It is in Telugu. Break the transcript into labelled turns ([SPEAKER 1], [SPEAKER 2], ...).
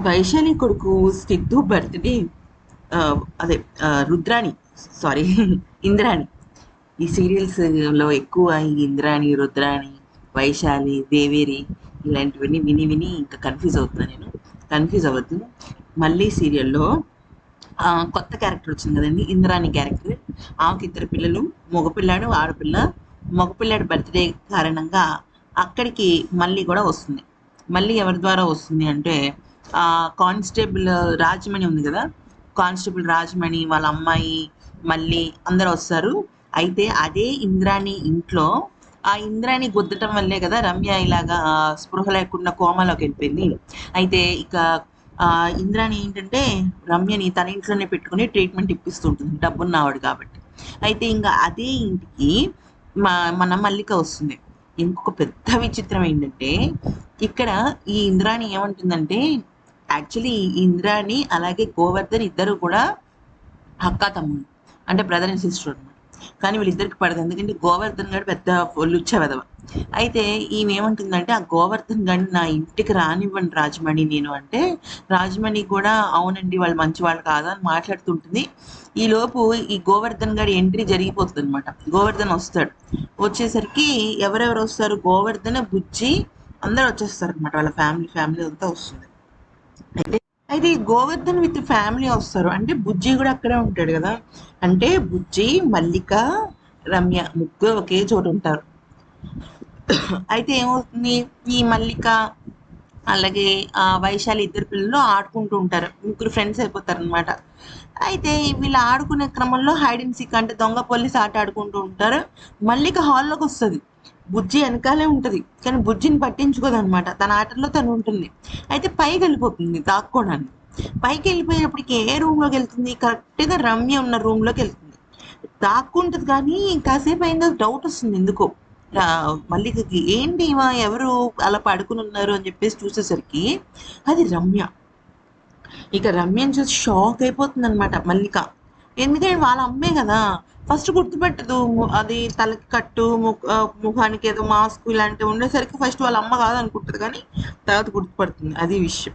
[SPEAKER 1] వైశాలి కొడుకు సిద్ధు బర్త్డే అదే రుద్రాణి సారీ ఇంద్రాణి. ఈ సీరియల్స్లో ఎక్కువ ఈ ఇంద్రాణి రుద్రాణి వైశాలి దేవేరి ఇలాంటివన్నీ విని విని ఇంకా కన్ఫ్యూజ్ అవుతున్నాను నేను. కన్ఫ్యూజ్ అవ్వద్దు. మళ్ళీ సీరియల్లో కొత్త క్యారెక్టర్ వచ్చింది కదండి ఇంద్రాణి క్యారెక్టర్ ఆమెకి ఇద్దరు పిల్లలు మగపిల్లాడు ఆడపిల్ల. మగపిల్లాడు బర్త్డే కారణంగా అక్కడికి మళ్ళీ కూడా వస్తుంది. మళ్ళీ ఎవరి ద్వారా వస్తుంది అంటే కానిస్టేబుల్ రాజమణి ఉంది కదా? కానిస్టేబుల్ రాజమణి వాళ్ళ అమ్మాయి మళ్ళీ అందరు వస్తారు. అయితే అదే ఇంద్రాణి ఇంట్లో ఆ ఇంద్రాణి గుద్దటం వల్లే కదా రమ్య ఇలాగా స్పృహ లేకుండా కోమాలోకి వెళ్ళిపోయింది. అయితే ఇక ఆ, ఇంద్రాణి ఏంటంటే రమ్యని తన ఇంట్లోనే పెట్టుకుని ట్రీట్మెంట్ ఇప్పిస్తుంటుంది. డబ్బున్న ఆవిడ కాబట్టి. అయితే ఇంకా అదే ఇంటికి మా మన మల్లిక వస్తుంది. ఇంకొక పెద్ద విచిత్రం ఏంటంటే ఇక్కడ ఈ ఇంద్రాణి ఏమంటుందంటే యాక్చువల్లీ ఇంద్రాణి అలాగే గోవర్ధన్ ఇద్దరు కూడా అక్క తమ్ముడు అంటే బ్రదర్ అండ్ సిస్టర్ అనమాట కానీ వీళ్ళిద్దరికి పడదు. ఎందుకంటే గోవర్ధన్ గారు పెద్ద లుచ్చ వెదవ అయితే ఈమె ఏమంటుందంటే ఆ గోవర్ధన్ గారిని నా ఇంటికి రానివ్వండి రాజమణి నేను. అంటే రాజమణి కూడా అవునండి వాళ్ళు మంచి వాళ్ళు కాదా? అని మాట్లాడుతుంటుంది. ఈ లోపు ఈ గోవర్ధన్ గారి ఎంట్రీ జరిగిపోతుంది అనమాట గోవర్ధన్ వస్తాడు. వచ్చేసరికి ఎవరెవరు వస్తారు? గోవర్ధన్ బుజ్జి అందరు వచ్చేస్తారు అనమాట వాళ్ళ ఫ్యామిలీ ఫ్యామిలీ అంతా వస్తుంది. అయితే అయితే ఈ గోవర్ధన్ విత్ ఫ్యామిలీ వస్తారు. అంటే బుజ్జి కూడా అక్కడే ఉంటాడు కదా. అంటే బుజ్జి మల్లిక రమ్య ముగ్గురు ఒకే చోట ఉంటారు. అయితే ఏమవుతుంది? ఈ మల్లిక అలాగే ఆ వైశాలి ఇద్దరు పిల్లలు ఆడుకుంటూ ఉంటారు. ముగ్గురు ఫ్రెండ్స్ అయిపోతారు అనమాట అయితే వీళ్ళు ఆడుకునే క్రమంలో హైడ్ అండ్ సిక్ అంటే దొంగ పోలీస్ ఆట ఆడుకుంటూ ఉంటారు. మల్లిక హాల్లోకి వస్తుంది. బుజ్జి వెనకాలే ఉంటుంది. కానీ బుజ్జిని పట్టించుకోదు అనమాట తన ఆటల్లో తను ఉంటుంది. అయితే పైకి వెళ్ళిపోతుంది దాక్కోవడానికి పైకి వెళ్ళిపోయినప్పటికి ఏ రూమ్లోకి వెళ్తుంది? కరెక్ట్గా రమ్య ఉన్న రూమ్లోకి వెళ్తుంది. దాక్కుంటుంది కానీ కాసేపు అయిందో డౌట్ వస్తుంది ఎందుకో. మల్లికకి ఏంటి ఇవా ఎవరు అలా పడుకుని ఉన్నారు అని చెప్పేసి చూసేసరికి అది రమ్య. ఇక రమ్యని చూసి షాక్ అయిపోతుంది అనమాట మల్లిక. ఎందుకంటే వాళ్ళ అమ్మే కదా. ఫస్ట్ గుర్తుపెట్టదు అది తలకి కట్టు ముఖానికి ఏదో మాస్క్ ఇలాంటివి ఉండేసరికి ఫస్ట్ వాళ్ళ అమ్మ కాదనుకుంటుంది కానీ తర్వాత గుర్తుపడుతుంది అది విషయం.